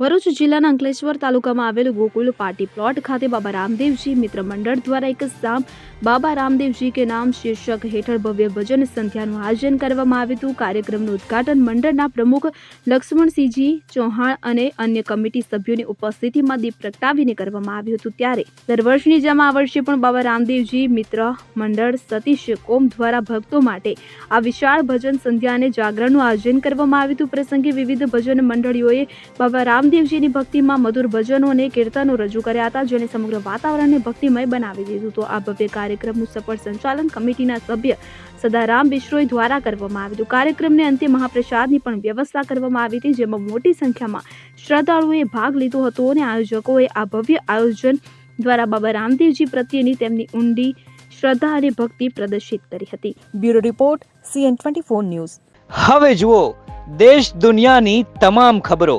ભરૂચ જિલ્લાના અંકલેશ્વર તાલુકામાં આવેલ ગોકુલ પાર્ટી પ્લોટ ખાતે બાબા રામદેવજી મિત્ર મંડળ દ્વારા એક સામ બાબા રામદેવજી કે નામ શીર્ષક હેઠળ ભવ્ય ભજન સંધ્યાનું આયોજન કરવામાં આવ્યું હતું. કાર્યક્રમનું ઉદ્ઘાટન મંડળના પ્રમુખ લક્ષ્મણસિંહજી ચૌહાણ અને અન્ય કમિટી સભ્યોની ઉપસ્થિતિમાં દીપ પ્રગટાવીને કરવામાં આવ્યું હતું. ત્યારે દર વર્ષની જેમ આ વર્ષે પણ બાબા રામદેવજી મિત્ર મંડળ સતીશ કોમ દ્વારા ભક્તો માટે આ વિશાળ ભજન સંધ્યા અને જાગરણનું આયોજન કરવામાં આવ્યું હતું. પ્રસંગે વિવિધ ભજન મંડળીઓએ બાબા રામદેવજીની ભક્તિમાં મધુર ભજનો અને કીર્તનો રજૂ કર્યા હતા જેને સમગ્ર વાતાવરણને ભક્તિમય બનાવી દીધું હતું. આ ભવ્ય કાર્યક્રમનું સફળ સંચાલન કમિટીના સભ્ય સદારામ બિશ્રોઈ દ્વારા કરવામાં આવ્યું હતું. કાર્યક્રમને અંતે મહાપ્રસાદની પણ વ્યવસ્થા કરવામાં આવી હતી જેમાં મોટી સંખ્યામાં શ્રદ્ધાળુઓએ ભાગ લીધો હતો અને આયોજકોએ આ ભવ્ય આયોજન દ્વારા બાબા રામદેવજી પ્રત્યેની તેમની ઊંડી શ્રદ્ધા અને ભક્તિ પ્રદર્શિત કરી હતી. Bureau report CN twenty four news. હવે જુઓ દેશ દુનિયાની તમામ ખબરો.